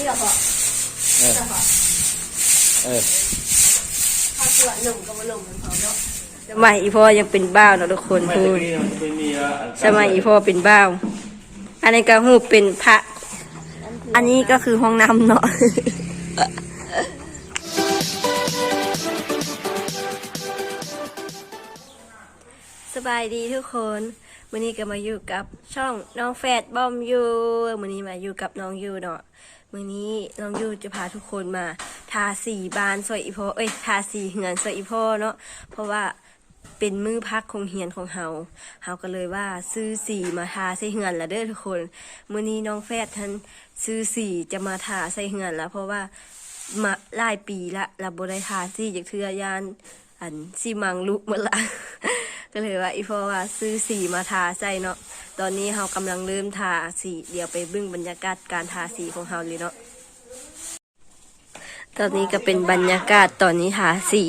นี่เหรอพ่อเออเหรอพ่อเออถ้าเกิดหนุ่มก็มาหนุ่มกันเขาเนาะสมัยอีพ่อยังเป็นบ้าวเนาะทุกคนไม่พูตะดกี้มันเป็นมีอะสมัยอีพ่อเป็นบ้าว อันนี้ก็หูเป็นพระ อันนี้ก็คือห้องน้ำเนาะสบายดีทุกคนวันนี้ก็มาอยู่กับช่องน้องแฟดบอมยูวันนี้มาอยู่กับน้องยูเนาะ วันนี้น้องยูจะพาทุกคนมา ทาสีบานสวยอีพ่อเอ้ยทาสีเหือนสวยอีพ่อเนาะเพราะว่าเป็นมือพักคงเฮียนของเฮาเฮาก็เลยว่าซื้อสีมาทาใส่เหือนละเด้อทุกคนมื้อนี้น้องแฟดท่านซื้อสีจะมาทาใส่เหือนแล้ว เพราะว่ามาหลายปีละเราบ่ได้ทาสีจากเทือยานอันสีมังลุกหมดละก็เลยว่าอีพ่อว่าซื้อสีมาทาใส่เนาะ ตอนนี้เรากำลังเริ่มทาสี เดี๋ยวไปเบึ้งบรรยากาศการทาสีของเราเลยเนาะตอนนี้ก็เป็นบรรยากาศตอนนี้ทาสี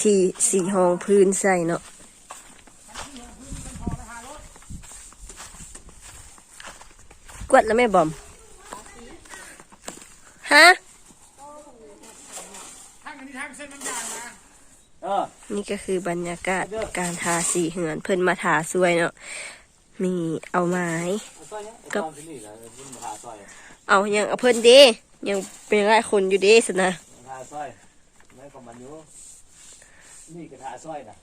ที่สีห้องพื้นใส่เนาะกวดแล้วแม่บอม ฮะเออนี่ก็คือบรรยากาศการทาสีเหือนเพิ่นมาทาสวยเนาะ มีเอาไม้ซอยเนี้ยกับที่นี่แหละมันมาหาซอยเอายังเอาเพิ่นเด้ยังเป็นหลายคนอยู่เด้สนะมาหาซอยไม่ก็มันอยู่นี่ก็หาซอยนะ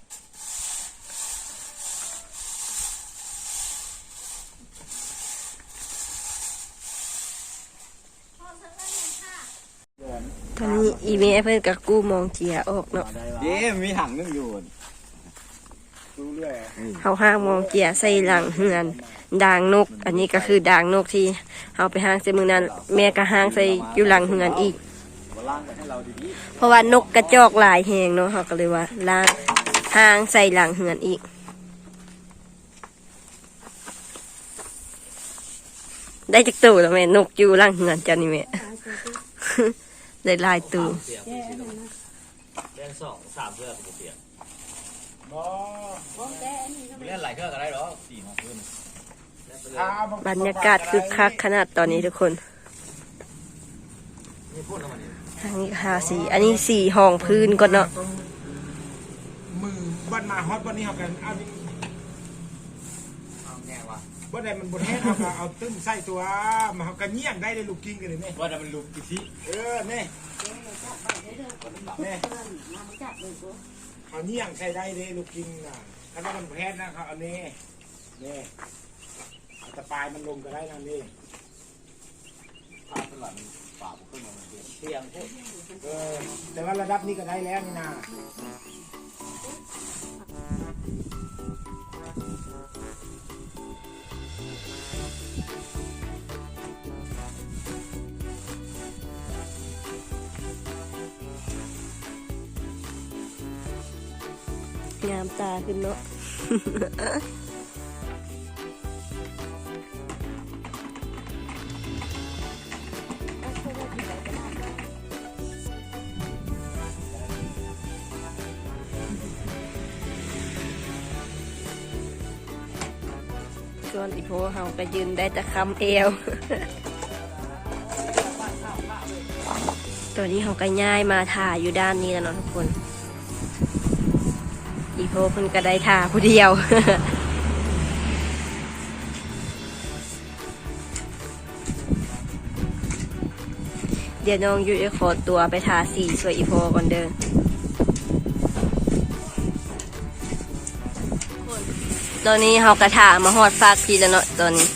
ตอนนี้อีเมลเพิ่นกับกู้มองเจียออกเนาะเย้มีถังนึงอยู่ดู เรื่อยเขาห้างมองเจียใส่หลังเหือนด่างนก อันนี้ก็คือด่างนกที่เอาไปห้างใส่มือนั้นแม่ก็ห้างใส่อยู่หลังเหือนอีกมาล่างกันให้เราดีเพราะว่านกกระจอกหลายแหงเนาะเขาก็เลยว่าล้างห้างใส่หลังเหือนอีก ได้จักตัวแล้วแม่นกอยู่หลังเหือนจ้านี่แม่ได้หลายตัวเสียงเล่นสองสามเพื่อนผมเสีย งเล่นหลายเครื่องก็ได้หรอสี่ของพื้นบรรยากาศคึกคักขนาดตอนนี้ทุกคนนี่พูดแล้วมันนี่ทางนี้ก็หาสีอันนี้สีห้องพื้นก่อนเนาะมือบ้านมาฮอตบ้านนี้เขากันเอาดิเอาแง่วะบ้านใดมันบนแห้งเขาก็เอาตึ้งใส่ตัวมาเขากันเงี้ยงได้เลยลูกกิ้งกันเลยเนี่ยว่าจะมันลุกกี่ทีเออเนี่ยเนี่ย เขาเงี้ยงใส่ได้เลยลูกกิ้งน่ะถ้าว่ามันบนแห้งนะเขาเอาเนี่ยเนี่ยเอาแตะปลายมันลงก็ได้นั่นนี่พาสลัดป่าผมขึ้นมาเสียงเสียงพูดเออแต่ว่าระดับนี้ก็ได้แล้วนี่นะ งามตาขึ้นเนาะส่วนอีโพเฮาก็ยืนได้แต่คำเอว ตัวนี้เขาก็ย้ายมาถ่ายอยู่ด้านนี้แล้วเนาะทุกคน อีโพเพิ่นก็ได้ถ่าผู้เดียวเดี๋ยวน้องยุ้ยขอตัวไปทาสีสวยอีโพก่อนเด้อตอนนี้เขากระถามาหอดฟากพี่แล้วเนาะตอนนี้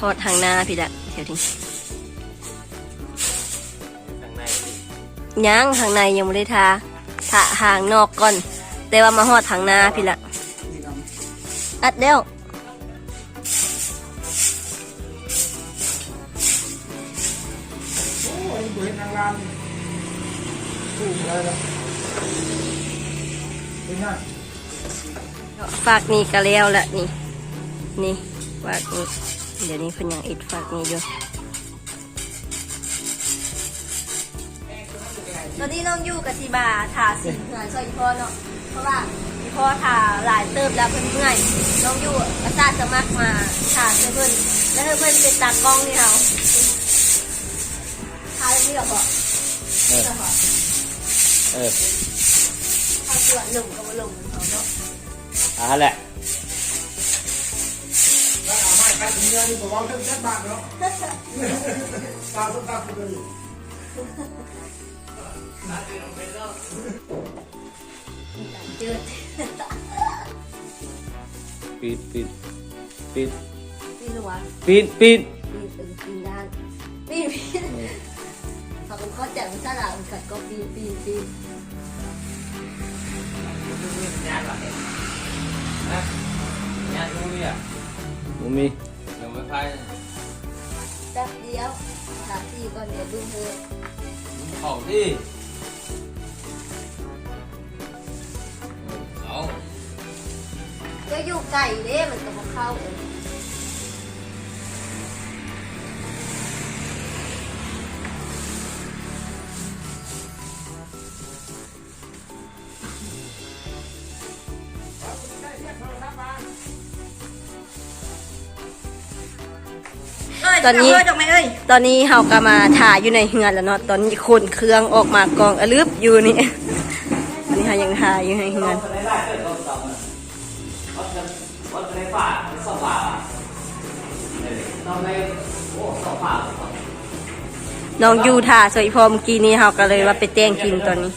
หอดทางหน้าพี่ละเดี๋ยวนี้ข้างในสิยังทางในยังไม่ได้ทาทาทางนอกก่อน แต่ว่ามาหอดทางหน้าพี่ละอัดเร็วโอ้ยวฝากนี่ก็แล้วละนี่ นี่ฝากนี่เดี๋ยวนี้เพิ่นยังอิดฝากนี่อยู่ตอนนี้น้องอยู่กับทีบาทาสีเหมือนซอยอีพ่อเนาะ เพราะว่าอีพ่อทาหลายเติบแล้วเพิ่นเมื่อยน้องอยู่อาสาสมัครมาทาเพื่อนแล้วเพื่อนเป็นตากล้องนี่เขาท้ายนี่เหรอพ่อเออเหรอพ่อเออถ้าตัวหนุ่มก็มาลงเป็นเขาเนาะอ่าแหละแล้วเอาไม้ไปถึงเนื้อนี่ผมเอาเรื่องแค่บาทเนาะตามตามกันเลยเจืดปิดปิดปิดปีนหัวปิดปิดปีนตึงปีนด้านปีนปีนเขาเป็นข้อแจ่มสลากมันกัดก็ปีนปีนปีนมึงมีแป๊บเดียวสามสี่ก่อนเดี๋ยวดูเธอของที่ ไก่เด้มันก็มาเข้าเองตอนนี้ตอนนี้เฮาก็มาถ่ายอยู่ในเฮือนแล้วเนาะตอนนี้คนเครื่องออกมากองอลึบอยู่นี่ตอนนี้เฮายังถ่ายอยู่ในเฮือน ในโอ้สองป่าน้องยูถ่าสวยพอเมื่อกี้นี้เฮาก็เลยว่าไปแต่งกินตอนนี้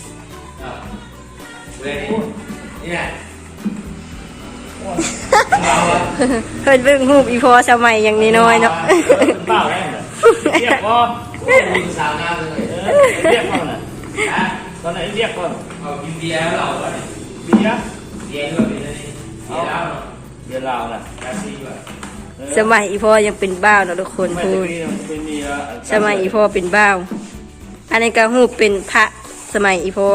เนี่ยเพิ่นเบิ่งรูปอีพอสมัยอยังน้อยๆเนาะเปล่าได้เหรอเรียกพ่อมีสาวงามเลยเรียกพ่อน่ะตอนไหนเรียกพ่อเอากินเบียร์แล้วเหรอเบียร์เบียร์ด้วยเป็นอะไรเบียร์แล้วเบียร์ลาน่ะแค่ซีก่อน สมัยอีพอยังเป็นบ้าวเนาะทุกคนพูดสมัยอีพอเป็นบ้าว อันนี้ก็รูเป็นพระสมัยอีพอ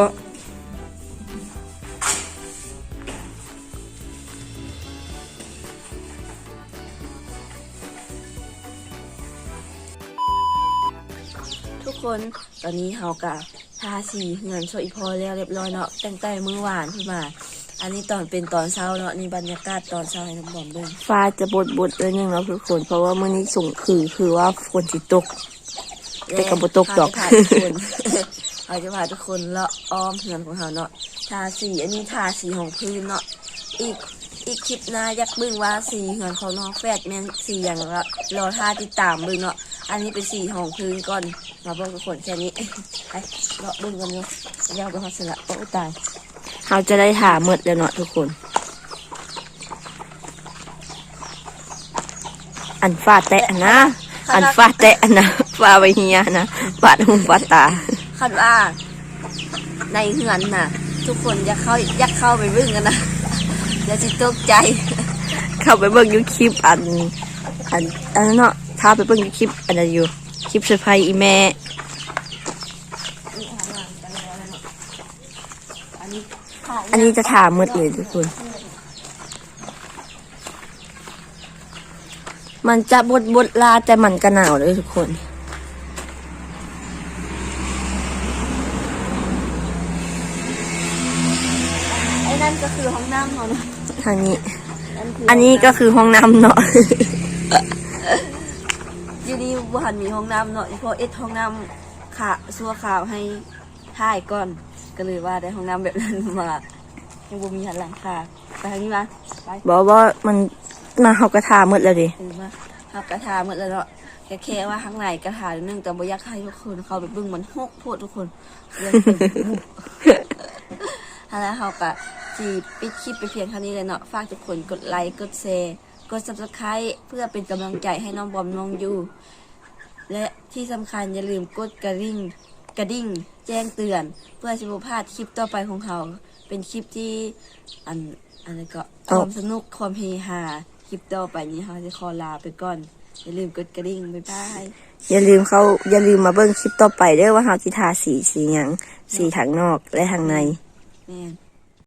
ทุกคนตอนนี้เฮากะทาสีเงินโซอีพอแล้วเรียบร้อยเนาะแต่งแต่มือหวานขึ้นมา อันนี้ตอนเป็นตอนเช้าเนาะนี่บรรยากาศตอนเช้าให้น้ำบอมเบิ่งฟ้าจะบดบดเลยนึงเนาะทุกคนเพราะว่ามื้อนี้ส่งคือคือว่าฝนสิตก แต่ก็บ่ตกดอกพาทุกคนเราจะพาทุกคนเลาะอ้อมเฮือนของเราเนาะทาสีอันนี้ทาสีของพื้นเนาะอีกอีกคลิปหน้าอยากเบิ่งว่าสีเฮือนของน้องแฟดแม่นสีอย่างละรอท่าติดตามเบิ่งเนาะอันนี้เป็นสีของพื้นก่อนมาเบิ่งทุกคนแค่นี้ไปเลาะเบิ่งกันเนาะยาวไปฮอดสละโอ้ตาย เราจะได้ถาหมดแล้วเนาะทุกคน อันฟาดแตะนะ อันฟาดแตะนะฟาไปเฮียนะฟาดหูฟาดตาคันว่าในเฮือนน่ะ ทุกคนอยากเข้าอยากเข้าไปเบิ่งกันนะอย่าสิตกใจ เข้าไปเบิ่งอยู่คลิปอัน อันอันนั้นเนาะถ้าไปเบิ่งอยู่คลิปอันนั้นอยู่คลิปเซอร์ไพรส์อีแม่ อันนี้จะถามหมดเลยทุกคน มันจะบดบดลาแต่มันก็หนาวเลยทุกคนไอ้นั่นก็คือห้องน้ำเขาเนาะทางนี้นั่นคืออันนี้ก็คือห้องน้ำเนาะอยู่นี่บ้านมีห้องน้ำเนาะเพราะเอ็ดห้องน้ำขาซัวขาวให้ถ่ายก่อน ก็เลยว่าได้ห้องน้ำแบบนั้นมายังบ่มีหันหลังคาไปทางนี้มาไปบอกว่ามันมาเขากระทาหมดแล้วดิเออมาหับกระถาหมดแล้วเนาะแค่แค่ว่าข้างในกระถาหนึงแต่บ่อยากให้ทุกคนเขาไปเบิ่งมันหกโพดทุกคนเลยเป็นบุบแล้วเขาก็จีปิดคลิปไปเพียงเท่านี้เลยเนาะฝากทุกคนกดไลค์กดแชร์กด subscribe เพื่อเป็นกำลังใจให้น้องบอมน้องยูและที่สำคัญอย่าลืมกดกระดิ่งกระดิ่งแจ้งเตือน เพื่อจะบ่พลาดคลิปต่อไปของเขา เป็นคลิปที่อันอันนี้ก็ความสนุกความเฮฮาคลิปต่อไปนี้เขาจะขอลาไปก่อน อย่าลืมกดกระดิ่งบ๊ายบายอย่าลืมเขาอย่าลืมมาเบิ้งคลิปต่อไปเด้อว่าเขาที่ทาสีสีหยังสีทางนอกและทางในแม่น